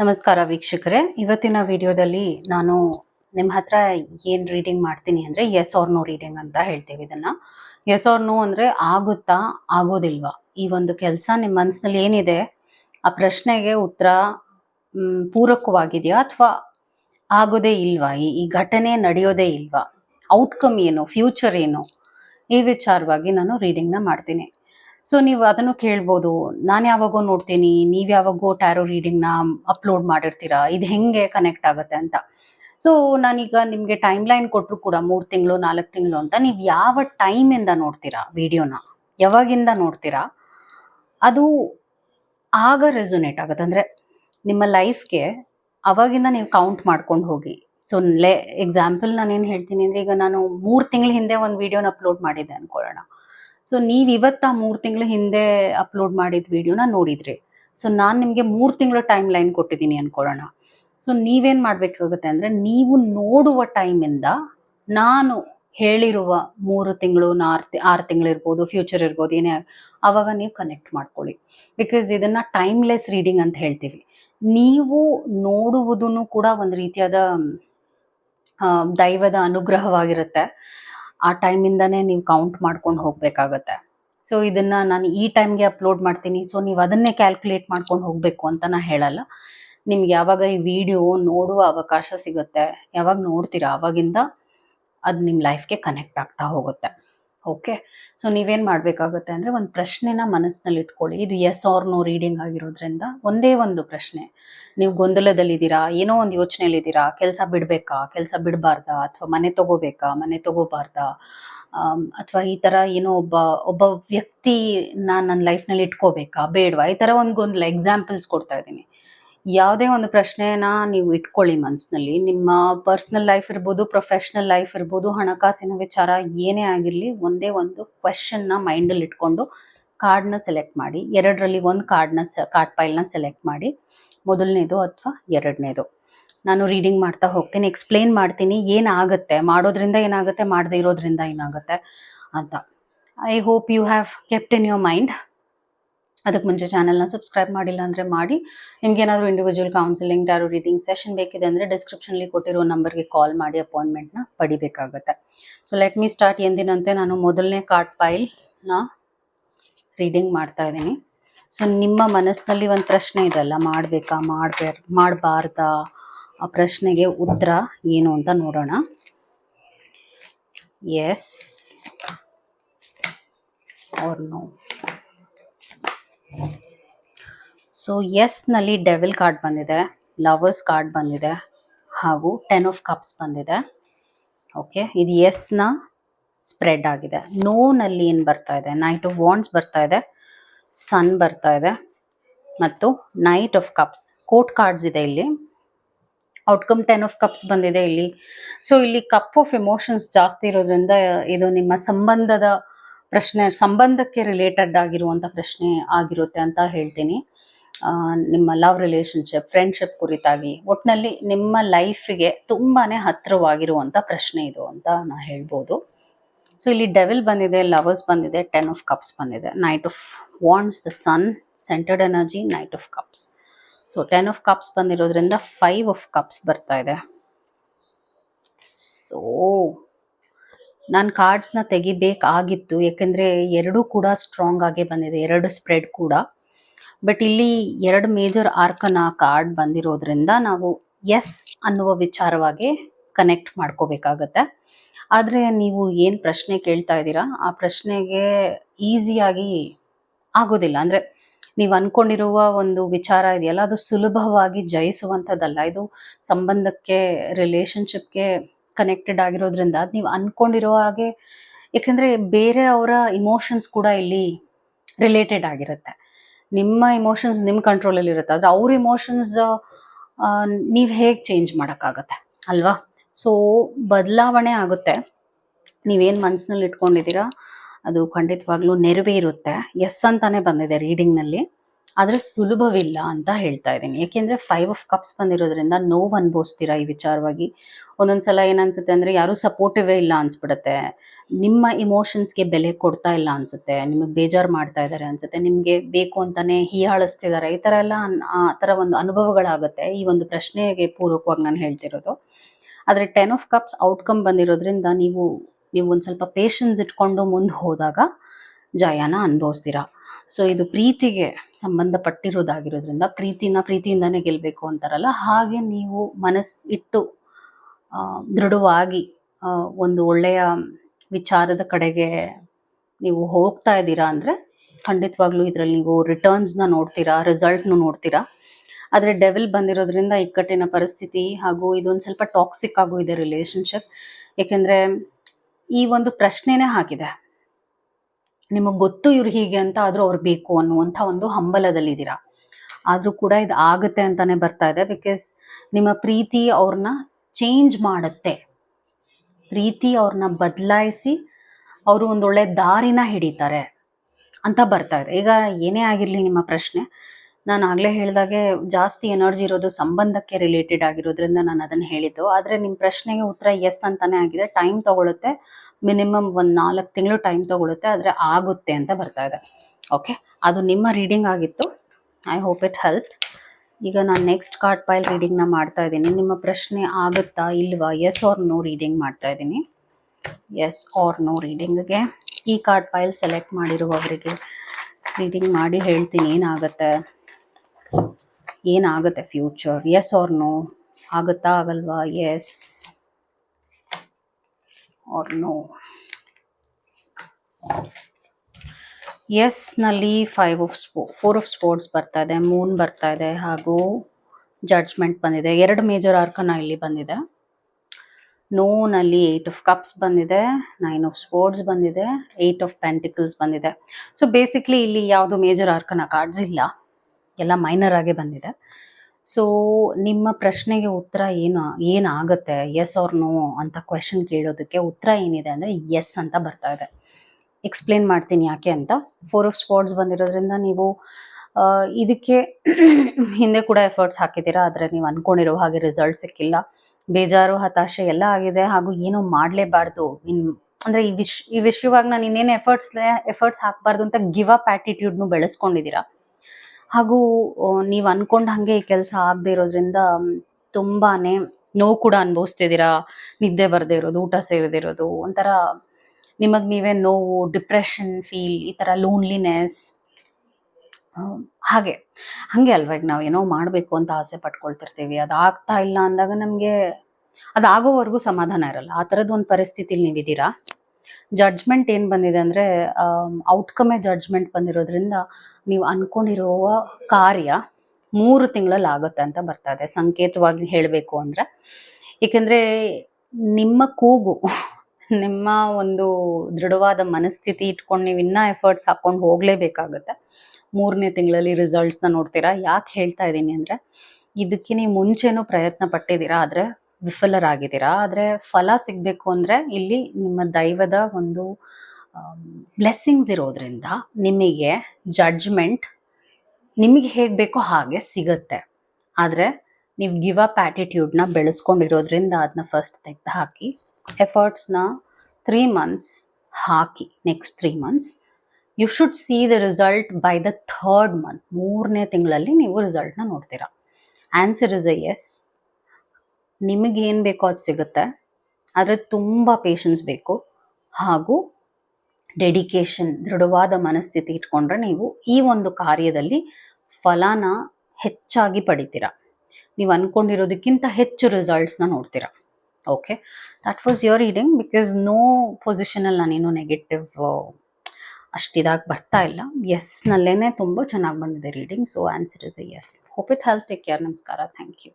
ನಮಸ್ಕಾರ ವೀಕ್ಷಕರೇ. ಇವತ್ತಿನ ವಿಡಿಯೋದಲ್ಲಿ ನಾನು ನಿಮ್ಮ ಹತ್ರ ಏನು ರೀಡಿಂಗ್ ಮಾಡ್ತೀನಿ ಅಂದರೆ ಎಸ್ ಆರ್ ನೋ ರೀಡಿಂಗ್ ಅಂತ ಹೇಳ್ತೀವಿ ಇದನ್ನು. ಎಸ್ ಆರ್ ನೋ ಅಂದರೆ ಆಗುತ್ತಾ, ಆಗೋದಿಲ್ವಾ? ಈ ಒಂದು ಕೆಲಸ ನಿಮ್ಮ ಮನಸ್ಸಿನಲ್ಲಿ ಏನಿದೆ? ಆ ಪ್ರಶ್ನೆಗೆ ಉತ್ತರ ಪೂರಕವಾಗಿದೆಯಾ ಅಥವಾ ಆಗೋದೇ ಇಲ್ವಾ? ಈ ಘಟನೆ ನಡೆಯೋದೇ ಇಲ್ವಾ? ಔಟ್ಕಮ್ ಏನು? ಫ್ಯೂಚರ್ ಏನು? ಈ ವಿಚಾರವಾಗಿ ನಾನು ರೀಡಿಂಗ್ನ ಮಾಡ್ತೀನಿ. ಸೊ ನೀವು ಅದನ್ನು ಕೇಳ್ಬೋದು. ನಾನು ಯಾವಾಗೋ ನೋಡ್ತೀನಿ, ನೀವು ಯಾವಾಗೋ ಟ್ಯಾರೋ ರೀಡಿಂಗ್ನ ಅಪ್ಲೋಡ್ ಮಾಡಿರ್ತೀರಾ? ಇದು ಹೆಂಗೆ ಕನೆಕ್ಟ್ ಆಗುತ್ತೆ ಅಂತ. ಸೊ ನಾನೀಗ ನಿಮಗೆ ಟೈಮ್ ಲೈನ್ ಕೊಟ್ಟರು ಕೂಡ ಮೂರು ತಿಂಗಳು, ನಾಲ್ಕು ತಿಂಗಳು ಅಂತ ನೀವು ಯಾವ ಟೈಮಿಂದ ನೋಡ್ತೀರಾ ವಿಡಿಯೋನ ಯಾವಾಗಿಂದ ನೋಡ್ತೀರಾ? ಅದು ಆಗ ರೆಸೊನೇಟ್ ಆಗುತ್ತೆ. ಅಂದರೆ ನಿಮ್ಮ ಲೈಫ್ಗೆ ಅವಾಗಿಂದ ನೀವು ಕೌಂಟ್ ಮಾಡ್ಕೊಂಡು ಹೋಗಿ. ಸೊ ಲೆ ಎಕ್ಸಾಂಪಲ್ ನಾನೇನು ಹೇಳ್ತೀನಿ ಅಂದರೆ ಈಗ ನಾನು ಮೂರು ತಿಂಗಳ ಹಿಂದೆ ಒಂದು ವಿಡಿಯೋನ ಅಪ್ಲೋಡ್ ಮಾಡಿದ್ದೆ ಅನ್ಕೊಳ್ಳೋಣ. ಸೊ ನೀವು ಇವತ್ತು ಆ ಮೂರು ತಿಂಗಳ ಹಿಂದೆ ಅಪ್ಲೋಡ್ ಮಾಡಿದ ವಿಡಿಯೋನ ನೋಡಿದ್ರಿ. ಸೊ ನಾನು ನಿಮಗೆ ಮೂರು ತಿಂಗಳ ಟೈಮ್ ಲೈನ್ ಕೊಟ್ಟಿದ್ದೀನಿ ಅನ್ಕೊಳ್ಳೋಣ. ಸೊ ನೀವೇನ್ ಮಾಡಬೇಕಾಗುತ್ತೆ ಅಂದ್ರೆ, ನೀವು ನೋಡುವ ಟೈಮಿಂದ ನಾನು ಹೇಳಿರುವ ಮೂರು ತಿಂಗಳು ಆರು ಆರು ತಿಂಗಳು ಇರ್ಬೋದು ಫ್ಯೂಚರ್ ಇರ್ಬೋದು, ಏನೇ ಆವಾಗ ನೀವು ಕನೆಕ್ಟ್ ಮಾಡ್ಕೊಳ್ಳಿ. ಬಿಕಾಸ್ ಇದನ್ನ ಟೈಮ್ಲೆಸ್ ರೀಡಿಂಗ್ ಅಂತ ಹೇಳ್ತೀವಿ. ನೀವು ನೋಡುವುದನ್ನು ಕೂಡ ಒಂದು ರೀತಿಯಾದ ದೈವದ ಅನುಗ್ರಹವಾಗಿರುತ್ತೆ. ಆ ಟೈಮಿಂದನೇ ನೀವು ಕೌಂಟ್ ಮಾಡ್ಕೊಂಡು ಹೋಗ್ಬೇಕಾಗತ್ತೆ. ಸೊ ಇದನ್ನ ನಾನು ಈ ಟೈಮ್ಗೆ ಅಪ್ಲೋಡ್ ಮಾಡ್ತೀನಿ. ಸೊ ನೀವು ಅದನ್ನೇ ಕ್ಯಾಲ್ಕುಲೇಟ್ ಮಾಡ್ಕೊಂಡು ಹೋಗಬೇಕು ಅಂತ ನಾನು ಹೇಳಲ್ಲ. ನಿಮ್ಗೆ ಯಾವಾಗ ಈ ವಿಡಿಯೋ ನೋಡುವ ಅವಕಾಶ ಸಿಗುತ್ತೆ, ಯಾವಾಗ ನೋಡ್ತೀರಾ, ಅವಾಗಿಂದ ಅದು ನಿಮ್ಮ ಲೈಫ್ಗೆ ಕನೆಕ್ಟ್ ಆಗ್ತಾ ಹೋಗುತ್ತೆ. ಓಕೆ ಸೊ ನೀವೇನು ಮಾಡಬೇಕಾಗುತ್ತೆ ಅಂದರೆ ಒಂದು ಪ್ರಶ್ನೆನ ಮನಸ್ಸಿನಲ್ಲಿ ಇಟ್ಕೊಳ್ಳಿ ಇದು ಎಸ್ ಆರ್ ನೋ ರೀಡಿಂಗ್ ಆಗಿರೋದ್ರಿಂದ ಒಂದೇ ಒಂದು ಪ್ರಶ್ನೆ. ನೀವು ಗೊಂದಲದಲ್ಲಿದ್ದೀರಾ? ಏನೋ ಒಂದು ಯೋಚನೆಯಲ್ಲಿದ್ದೀರಾ? ಕೆಲಸ ಬಿಡಬೇಕಾ? ಕೆಲಸ ಬಿಡಬಾರ್ದಾ? ಅಥವಾ ಮನೆ ತಗೋಬೇಕಾ? ಮನೆ ತಗೋಬಾರ್ದಾ? ಅಥವಾ ಈ ಥರ ಏನೋ ಒಬ್ಬ ಒಬ್ಬ ವ್ಯಕ್ತಿ ನಾನು ನನ್ನ ಲೈಫ್ನಲ್ಲಿ ಇಟ್ಕೋಬೇಕಾ? ಬೇಡವಾ? ಈ ಥರ ಒಂದು ಗೊಂದಲ ಎಕ್ಸಾಂಪಲ್ಸ್ ಕೊಡ್ತಾ ಇದ್ದೀನಿ. ಯಾವುದೇ ಒಂದು ಪ್ರಶ್ನೆನ ನೀವು ಇಟ್ಕೊಳ್ಳಿ ಮನಸ್ಸಿನಲ್ಲಿ ನಿಮ್ಮ ಪರ್ಸ್ನಲ್ ಲೈಫ್ ಇರ್ಬೋದು ಪ್ರೊಫೆಷ್ನಲ್ ಲೈಫ್ ಇರ್ಬೋದು, ಹಣಕಾಸಿನ ವಿಚಾರ ಏನೇ ಆಗಿರಲಿ ಒಂದೇ ಒಂದು ಕ್ವೆಶನ್ನ ಮೈಂಡಲ್ಲಿ ಇಟ್ಕೊಂಡು ಕಾರ್ಡ್ನ ಸೆಲೆಕ್ಟ್ ಮಾಡಿ, ಎರಡರಲ್ಲಿ ಒಂದು ಕಾರ್ಡ್ನ ಸ ಕಾರ್ಡ್ ಫೈಲ್ನ ಸೆಲೆಕ್ಟ್ ಮಾಡಿ, ಮೊದಲನೇದು ಅಥವಾ ಎರಡನೇದು. ನಾನು ರೀಡಿಂಗ್ ಮಾಡ್ತಾ ಹೋಗ್ತೀನಿ ಎಕ್ಸ್ಪ್ಲೇನ್ ಮಾಡ್ತೀನಿ, ಏನಾಗುತ್ತೆ, ಮಾಡೋದ್ರಿಂದ ಏನಾಗುತ್ತೆ, ಮಾಡದೇ ಇರೋದ್ರಿಂದ ಏನಾಗುತ್ತೆ ಅಂತ. I hope you have kept in your mind ಅದಕ್ಕೆ ಮುಂಚೆ ಚಾನಲ್ನ ಸಬ್ಸ್ಕ್ರೈಬ್ ಮಾಡಿಲ್ಲ ಅಂದರೆ ಮಾಡಿ. ನಿಮ್ಗೆ ಏನಾದರೂ ಇಂಡಿವಿಜುವಲ್ ಕೌನ್ಸಿಲಿಂಗ್ ಯಾರು ರೀಡಿಂಗ್ ಸೆಷನ್ ಬೇಕಿದೆ ಅಂದರೆ ಡಿಸ್ಕ್ರಿಪ್ಷನ್ಲಿ ಕೊಟ್ಟಿರೋ ನಂಬರ್ಗೆ ಕಾಲ್ ಮಾಡಿ ಅಪಾಯಿಂಟ್ಮೆಂಟ್ನ ಪಡಿಬೇಕಾಗತ್ತೆ. ಸೊ ಲೆಟ್ ಮೀ ಸ್ಟಾರ್ಟ್ ಎಂದಿನಂತೆ ನಾನು ಮೊದಲನೇ ಕಾರ್ಡ್ ಫೈಲ್ನ ರೀಡಿಂಗ್ ಮಾಡ್ತಾ ಇದ್ದೀನಿ. ಸೊ ನಿಮ್ಮ ಮನಸ್ಸಿನಲ್ಲಿ ಒಂದು ಪ್ರಶ್ನೆ ಇದೆಲ್ಲ ಮಾಡಬೇಕಾ ಮಾಡಬೇ ಮಾಡಬಾರ್ದಾ? ಆ ಪ್ರಶ್ನೆಗೆ ಉತ್ತರ ಏನು ಅಂತ ನೋಡೋಣ. ಎಸ್ ಆರ್ ನೋ ಸೊ ಎಸ್ನಲ್ಲಿ ಡೆವಿಲ್ ಕಾರ್ಡ್ ಬಂದಿದೆ ಲವರ್ಸ್ ಕಾರ್ಡ್ ಬಂದಿದೆ, ಹಾಗೂ ಟೆನ್ ಆಫ್ ಕಪ್ಸ್ ಬಂದಿದೆ. ಓಕೆ ಇದು ಎಸ್ನ ಸ್ಪ್ರೆಡ್ ಆಗಿದೆ. ನೋನಲ್ಲಿ ಏನು ಬರ್ತಾ ಇದೆ? ನೈಟ್ ಆಫ್ ವಾಂಡ್ಸ್ ಬರ್ತಾ ಇದೆ ಸನ್ ಬರ್ತಾ ಇದೆ, ಮತ್ತು knight of cups court cards ಇದೆ ಇಲ್ಲಿ. ಔಟ್ಕಮ್ ಟೆನ್ ಆಫ್ ಕಪ್ಸ್ ಬಂದಿದೆ ಇಲ್ಲಿ. ಸೊ ಇಲ್ಲಿ ಕಪ್ ಆಫ್ ಎಮೋಷನ್ಸ್ ಜಾಸ್ತಿ ಇರೋದ್ರಿಂದ ಇದು ನಿಮ್ಮ ಸಂಬಂಧದ ಪ್ರಶ್ನೆ, ಸಂಬಂಧಕ್ಕೆ ರಿಲೇಟೆಡ್ ಆಗಿರುವಂಥ ಪ್ರಶ್ನೆ ಆಗಿರುತ್ತೆ ಅಂತ ಹೇಳ್ತೀನಿ. ನಿಮ್ಮ ಲವ್ ರಿಲೇಷನ್ಶಿಪ್ ಫ್ರೆಂಡ್ಶಿಪ್ ಕುರಿತಾಗಿ ಒಟ್ಟಿನಲ್ಲಿ ನಿಮ್ಮ ಲೈಫಿಗೆ ತುಂಬಾನೇ ಹತ್ತಿರವಾಗಿರುವಂಥ ಪ್ರಶ್ನೆ ಇದು ಅಂತ ನಾನು ಹೇಳ್ಬೋದು. ಸೊ ಇಲ್ಲಿ ಡೆವಿಲ್ ಬಂದಿದೆ ಲವರ್ಸ್ ಬಂದಿದೆ ಟೆನ್ ಆಫ್ ಕಪ್ಸ್ ಬಂದಿದೆ. Knight of wands the sun centered energy knight of cups so ten of cups ಬಂದಿರೋದ್ರಿಂದ ಫೈವ್ ಆಫ್ ಕಪ್ಸ್ ಬರ್ತಾ ಇದೆ. ಸೊ ನಾನು ಕಾರ್ಡ್ಸ್ನ ತೆಗಿಬೇಕಾಗಿತ್ತು, ಯಾಕೆಂದರೆ ಎರಡೂ ಕೂಡ ಸ್ಟ್ರಾಂಗ್ ಆಗಿ ಬಂದಿದೆ, ಎರಡು ಸ್ಪ್ರೆಡ್ ಕೂಡ. ಬಟ್ ಇಲ್ಲಿ ಎರಡು ಮೇಜರ್ ಆರ್ಕನ ಕಾರ್ಡ್ ಬಂದಿರೋದ್ರಿಂದ ನಾವು ಎಸ್ ಅನ್ನುವ ವಿಚಾರವಾಗಿ ಕನೆಕ್ಟ್ ಮಾಡ್ಕೋಬೇಕಾಗತ್ತೆ. ಆದರೆ ನೀವು ಏನು ಪ್ರಶ್ನೆ ಕೇಳ್ತಾ ಇದ್ದೀರಾ? ಆ ಪ್ರಶ್ನೆಗೆ ಈಸಿಯಾಗಿ ಆಗೋದಿಲ್ಲ. ಅಂದರೆ ನೀವು ಅಂದ್ಕೊಂಡಿರುವ ಒಂದು ವಿಚಾರ ಇದೆಯಲ್ಲ, ಅದು ಸುಲಭವಾಗಿ ಜಯಿಸುವಂಥದ್ದಲ್ಲ. ಇದು ಸಂಬಂಧಕ್ಕೆ ರಿಲೇಶನ್ಶಿಪ್ಗೆ ಕನೆಕ್ಟೆಡ್ ಆಗಿರೋದ್ರಿಂದ ಅದು ನೀವು ಅಂದ್ಕೊಂಡಿರೋ ಹಾಗೆ ಏಕೆಂದರೆ ಬೇರೆ ಅವರ ಇಮೋಷನ್ಸ್ ಕೂಡ ಇಲ್ಲಿ ರಿಲೇಟೆಡ್ ಆಗಿರುತ್ತೆ. ನಿಮ್ಮ ಇಮೋಷನ್ಸ್ ನಿಮ್ಮ ಕಂಟ್ರೋಲಲ್ಲಿ ಇರುತ್ತೆ. ಆದರೆ ಅವ್ರ ಇಮೋಷನ್ಸ್ ನೀವು ಹೇಗೆ ಚೇಂಜ್ ಮಾಡೋಕ್ಕಾಗತ್ತೆ? ಅಲ್ವಾ? ಸೊ ಬದಲಾವಣೆ ಆಗುತ್ತೆ. ನೀವೇನು ಮನಸ್ಸಿನಲ್ಲಿ ಇಟ್ಕೊಂಡಿದ್ದೀರಾ? ಅದು ಖಂಡಿತವಾಗ್ಲೂ ನೆರವೇರುತ್ತೆ ಎಸ್ ಅಂತಾನೆ ಬಂದಿದೆ ರೀಡಿಂಗ್ನಲ್ಲಿ ಆದರೆ ಸುಲಭವಿಲ್ಲ ಅಂತ ಹೇಳ್ತಾ ಇದ್ದೀನಿ. ಯಾಕೆಂದರೆ ಫೈವ್ ಆಫ್ ಕಪ್ಸ್ ಬಂದಿರೋದ್ರಿಂದ ನೋವು ಅನುಭವಿಸ್ತೀರಾ ಈ ವಿಚಾರವಾಗಿ? ಒಂದೊಂದು ಸಲ ಏನನ್ಸುತ್ತೆ ಅಂದರೆ ಯಾರೂ ಸಪೋರ್ಟಿವೇ ಇಲ್ಲ ಅನ್ಸ್ಬಿಡುತ್ತೆ. ನಿಮ್ಮ ಇಮೋಷನ್ಸ್ಗೆ ಬೆಲೆ ಕೊಡ್ತಾ ಇಲ್ಲ ಅನ್ಸುತ್ತೆ. ನಿಮಗೆ ಬೇಜಾರು ಮಾಡ್ತಾ ಇದ್ದಾರೆ ಅನ್ಸುತ್ತೆ. ನಿಮಗೆ ಬೇಕು ಅಂತಾನೆ ಹೀಯಾಳಿಸ್ತಿದ್ದಾರೆ. ಈ ಥರ ಎಲ್ಲ ಆ ಥರ ಒಂದು ಅನುಭವಗಳಾಗುತ್ತೆ. ಈ ಒಂದು ಪ್ರಶ್ನೆಗೆ ಪೂರ್ವಕವಾಗಿ ನಾನು ಹೇಳ್ತಿರೋದು. ಆದರೆ ಟೆನ್ ಆಫ್ ಕಪ್ಸ್ ಔಟ್ಕಮ್ ಬಂದಿರೋದ್ರಿಂದ ನೀವು ನೀವು ಒಂದು ಸ್ವಲ್ಪ ಪೇಷನ್ಸ್ ಇಟ್ಕೊಂಡು ಮುಂದೆ ಹೋದಾಗ ಜಯಾನ ಅನುಭವಿಸ್ತೀರಾ. ಸೊ ಇದು ಪ್ರೀತಿಗೆ ಸಂಬಂಧಪಟ್ಟಿರೋದಾಗಿರೋದ್ರಿಂದ, ಪ್ರೀತಿನ ಪ್ರೀತಿಯಿಂದಾನೇ ಗೆಲ್ಲಬೇಕು ಅಂತಾರಲ್ಲ, ಹಾಗೆ ನೀವು ಮನಸ್ಸು ಇಟ್ಟು ದೃಢವಾಗಿ ಒಂದು ಒಳ್ಳೆಯ ವಿಚಾರದ ಕಡೆಗೆ ನೀವು ಹೋಗ್ತಾ ಇದ್ದೀರಾ ಅಂದರೆ ಖಂಡಿತವಾಗ್ಲೂ ಇದರಲ್ಲಿ ನೀವು ರಿಟರ್ನ್ಸ್ನ ನೋಡ್ತೀರಾ ರಿಸಲ್ಟ್ನು ನೋಡ್ತೀರಾ. ಆದರೆ ಡೆವಿಲ್ ಬಂದಿರೋದ್ರಿಂದ ಇಕ್ಕಟ್ಟಿನ ಪರಿಸ್ಥಿತಿ ಹಾಗೂ ಇದೊಂದು ಸ್ವಲ್ಪ ಟಾಕ್ಸಿಕ್ ಆಗೂ ಇದೆ ರಿಲೇಷನ್ಶಿಪ್ ಏಕೆಂದರೆ ಈ ಒಂದು ಪ್ರಶ್ನೆನೇ ಹಾಕಿದೆ ನಿಮಗೆ ಗೊತ್ತು ಇವ್ರು ಹೀಗೆ ಅಂತ ಆದರೂ ಅವ್ರು ಬೇಕು ಅನ್ನುವಂಥ ಒಂದು ಹಂಬಲದಲ್ಲಿದ್ದೀರಾ. ಆದರೂ ಕೂಡ ಇದು ಆಗುತ್ತೆ ಅಂತಾನೆ ಬರ್ತಾ ಇದೆ ಬಿಕಾಸ್ ನಿಮ್ಮ ಪ್ರೀತಿ ಅವ್ರನ್ನ ಚೇಂಜ್ ಮಾಡುತ್ತೆ. ಪ್ರೀತಿ ಅವ್ರನ್ನ ಬದಲಾಯಿಸಿ ಅವರು ಒಂದೊಳ್ಳೆ ದಾರಿನ ಹಿಡಿತಾರೆ ಅಂತ ಬರ್ತಾ ಇದೆ. ಈಗ ಏನೇ ಆಗಿರಲಿ ನಿಮ್ಮ ಪ್ರಶ್ನೆ, ನಾನು ಆಗಲೇ ಹೇಳಿದಾಗೆ ಜಾಸ್ತಿ ಎನರ್ಜಿ ಇರೋದು ಸಂಬಂಧಕ್ಕೆ ರಿಲೇಟೆಡ್ ಆಗಿರೋದ್ರಿಂದ ನಾನು ಅದನ್ನು ಹೇಳಿದ್ದು. ಆದರೆ ನಿಮ್ಮ ಪ್ರಶ್ನೆಗೆ ಉತ್ತರ ಎಸ್ ಅಂತಲೇ ಆಗಿದೆ. ಟೈಮ್ ತೊಗೊಳುತ್ತೆ. ಮಿನಿಮಮ್ ಒಂದು ನಾಲ್ಕು ತಿಂಗಳು ಟೈಮ್ ತೊಗೊಳುತ್ತೆ. ಆದರೆ ಆಗುತ್ತೆ ಅಂತ ಬರ್ತಾ ಇದೆ. ಓಕೆ ಅದು ನಿಮ್ಮ ರೀಡಿಂಗ್ ಆಗಿತ್ತು. ಐ ಹೋಪ್ ಇಟ್ ಹೆಲ್ಪ್ ಈಗ ನಾನು ನೆಕ್ಸ್ಟ್ ಕಾರ್ಡ್ ಪೈಲ್ ರೀಡಿಂಗ್ನ ಮಾಡ್ತಾ ಇದ್ದೀನಿ. ನಿಮ್ಮ ಪ್ರಶ್ನೆ ಆಗುತ್ತಾ ಇಲ್ವಾ? ಎಸ್ ಆರ್ ನೋ ರೀಡಿಂಗ್ ಮಾಡ್ತಾ ಇದ್ದೀನಿ. ಎಸ್ ಆರ್ ನೋ ರೀಡಿಂಗ್ಗೆ ಈ ಕಾರ್ಡ್ ಫೈಲ್ ಸೆಲೆಕ್ಟ್ ಮಾಡಿರುವವರಿಗೆ ರೀಡಿಂಗ್ ಮಾಡಿ ಹೇಳ್ತೀನಿ. ಏನಾಗುತ್ತೆ? ಏನಾಗುತ್ತೆ ಫ್ಯೂಚರ್ ಎಸ್ ಆರ್ ನೋ ಆಗುತ್ತಾ ಆಗಲ್ವಾ? ಎಸ್ ಆರ್ ನೋ ಎಸ್ನಲ್ಲಿ ಫೈವ್ ಆಫ್ ಸ್ಪೋ ಫೋರ್ ಆಫ್ ಸ್ಪೋರ್ಟ್ಸ್ ಬರ್ತಾ ಇದೆ ಮೂನ್ ಬರ್ತಾ ಇದೆ, ಹಾಗೂ ಜಡ್ಜ್ಮೆಂಟ್ ಬಂದಿದೆ. ಎರಡು ಮೇಜರ್ ಆರ್ಕನ ಇಲ್ಲಿ ಬಂದಿದೆ. ನೋನಲ್ಲಿ ಏಯ್ಟ್ ಆಫ್ ಕಪ್ಸ್ ಬಂದಿದೆ ನೈನ್ ಆಫ್ ಸ್ಪೋರ್ಟ್ಸ್ ಬಂದಿದೆ ಏಯ್ಟ್ ಆಫ್ ಪೆಂಟಿಕಲ್ಸ್ ಬಂದಿದೆ. ಸೊ ಬೇಸಿಕ್ಲಿ ಇಲ್ಲಿ ಯಾವುದು ಮೇಜರ್ ಆರ್ಕನ ಕಾರ್ಡ್ಸ್ ಇಲ್ಲ, ಎಲ್ಲ ಮೈನರ್ ಆಗೇ ಬಂದಿದೆ. ಸೊ ನಿಮ್ಮ ಪ್ರಶ್ನೆಗೆ ಉತ್ತರ ಏನು, ಏನಾಗುತ್ತೆ ಎಸ್ ಅವ್ರ ನೋ ಅಂತ ಕ್ವೆಶನ್ ಕೇಳೋದಕ್ಕೆ ಉತ್ತರ ಏನಿದೆ ಅಂದರೆ ಎಸ್ ಅಂತ ಬರ್ತಾ ಇದೆ. ಎಕ್ಸ್ಪ್ಲೇನ್ ಮಾಡ್ತೀನಿ ಯಾಕೆ ಅಂತ. ಫೋರ್ ಆಫ್ ಸ್ಪಾಟ್ಸ್ ಬಂದಿರೋದ್ರಿಂದ ನೀವು ಇದಕ್ಕೆ ಹಿಂದೆ ಕೂಡ ಎಫರ್ಟ್ಸ್ ಹಾಕಿದ್ದೀರಾ? ಆದರೆ ನೀವು ಅನ್ಕೊಂಡಿರೋ ಹಾಗೆ ರಿಸಲ್ಟ್ ಸಿಕ್ಕಿಲ್ಲ. ಬೇಜಾರು, ಹತಾಶೆ ಎಲ್ಲ ಆಗಿದೆ. ಹಾಗೂ ಏನೂ ಮಾಡಲೇಬಾರ್ದು. ಇನ್, ಅಂದರೆ ಈ ವಿಶ್, ಈ ವಿಷಯವಾಗಿ ನಾನು ಇನ್ನೇನು ಎಫರ್ಟ್ಸ್ ಎಫರ್ಟ್ಸ್ ಹಾಕಬಾರ್ದು ಅಂತ ಗಿವ್ ಅಪ್ ಆ್ಯಟಿಟ್ಯೂಡ್ನು ಬೆಳೆಸ್ಕೊಂಡಿದ್ದೀರಾ? ಹಾಗೂ ನೀವು ಅನ್ಕೊಂಡ ಹಾಗೆ ಈ ಕೆಲಸ ಆಗದೆ ಇರೋದ್ರಿಂದ ತುಂಬಾ ನೋವು ಕೂಡ ಅನುಭವಿಸ್ತಿದ್ದೀರಾ? ನಿದ್ದೆ ಬರದೇ ಇರೋದು, ಊಟ ಸೇರದೇ ಇರೋದು, ಒಂಥರ ನಿಮಗೆ ನೀವೇ ನೋವು, ಡಿಪ್ರೆಷನ್ ಫೀಲ್ ಈ ಥರ ಲೋನ್ಲಿನೆಸ್ ಹಾಗೆ. ಹಾಗೆ ಅಲ್ವಾ ಈಗ ನಾವು ಏನೋ ಮಾಡಬೇಕು ಅಂತ ಆಸೆ ಪಟ್ಕೊಳ್ತಿರ್ತೀವಿ. ಅದು ಆಗ್ತಾ ಇಲ್ಲ ಅಂದಾಗ ನಮಗೆ ಅದಾಗೋವರೆಗೂ ಸಮಾಧಾನ ಇರಲ್ಲ. ಆ ಥರದ ಒಂದು ಪರಿಸ್ಥಿತಿಲಿ ನೀವಿದ್ದೀರಾ? ಜಡ್ಜ್ಮೆಂಟ್ ಏನು ಬಂದಿದೆ ಅಂದರೆ ಔಟ್ಕಮೇ ಜಡ್ಜ್ಮೆಂಟ್ ಬಂದಿರೋದ್ರಿಂದ ನೀವು ಅನ್ಕೊಂಡಿರುವ ಕಾರ್ಯ ಮೂರು ತಿಂಗಳಲ್ಲಿ ಆಗುತ್ತೆ ಅಂತ ಬರ್ತಾ ಇದೆ. ಸಂಕೇತವಾಗಿ ಹೇಳಬೇಕು ಅಂದರೆ. ಏಕೆಂದರೆ ನಿಮ್ಮ ಕೂಗು ನಿಮ್ಮ ಒಂದು ದೃಢವಾದ ಮನಸ್ಥಿತಿ ಇಟ್ಕೊಂಡು ನೀವು ಇನ್ನೂ ಎಫರ್ಟ್ಸ್ ಹಾಕ್ಕೊಂಡು ಹೋಗಲೇಬೇಕಾಗುತ್ತೆ. ಮೂರನೇ ತಿಂಗಳಲ್ಲಿ ರಿಸಲ್ಟ್ಸ್ನ ನೋಡ್ತೀರಾ? ಯಾಕೆ ಹೇಳ್ತಾ ಇದ್ದೀನಿ ಅಂದರೆ, ಇದಕ್ಕೆ ನೀವು ಮುಂಚೆನೂ ಪ್ರಯತ್ನ ಪಟ್ಟಿದ್ದೀರಾ? ಆದರೆ ವಿಫಲರಾಗಿದ್ದೀರಾ? ಆದರೆ ಫಲ ಸಿಗಬೇಕು ಅಂದರೆ ಇಲ್ಲಿ ನಿಮ್ಮ ದೈವದ ಒಂದು ಬ್ಲೆಸ್ಸಿಂಗ್ಸ್ ಇರೋದ್ರಿಂದ ನಿಮಗೆ ಜಡ್ಜ್ಮೆಂಟ್ ನಿಮಗೆ ಹೇಗೆ ಬೇಕೋ ಹಾಗೆ ಸಿಗುತ್ತೆ. ಆದರೆ, ನೀವು ಗಿವ್ ಅಪ್ ಆ್ಯಟಿಟ್ಯೂಡ್ನ ಬೆಳೆಸ್ಕೊಂಡಿರೋದ್ರಿಂದ ಅದನ್ನ ಫಸ್ಟ್ ತೆಗೆದು ಹಾಕಿ ಎಫರ್ಟ್ಸ್ನ three months hockey next three months you should see the result by the third month ಮೂರನೇ ತಿಂಗಳಲ್ಲಿ ನೀವು ರಿಸಲ್ಟ್ನ ನೋಡ್ತೀರಾ. ಆನ್ಸರ್ ಇಸ್ ಅ ಎಸ್ ನಿಮಗೇನು ಬೇಕೋ ಅದು ಸಿಗುತ್ತೆ. ಆದರೆ ತುಂಬ ಪೇಷನ್ಸ್ ಬೇಕು. ಹಾಗೂ ಡೆಡಿಕೇಶನ್ ದೃಢವಾದ ಮನಸ್ಥಿತಿ ಇಟ್ಕೊಂಡ್ರೆ ನೀವು ಈ ಒಂದು ಕಾರ್ಯದಲ್ಲಿ ಫಲಾನ ಹೆಚ್ಚಾಗಿ ಪಡಿತೀರಾ. ನೀವು ಅಂದ್ಕೊಂಡಿರೋದಕ್ಕಿಂತ ಹೆಚ್ಚು ರಿಸಲ್ಟ್ಸ್ನ ನೋಡ್ತೀರಾ. Okay that was your reading because no ಪೊಸಿಷನಲ್ಲಿ ನಾನೇನು ನೆಗೆಟಿವ್ ಅಷ್ಟಿದಾಗಿ ಬರ್ತಾ ಇಲ್ಲ. ಎಸ್ನಲ್ಲೇ ತುಂಬ ಚೆನ್ನಾಗಿ ಬಂದಿದೆ reading so answer is a yes hope it health take care ನಮಸ್ಕಾರ. Thank you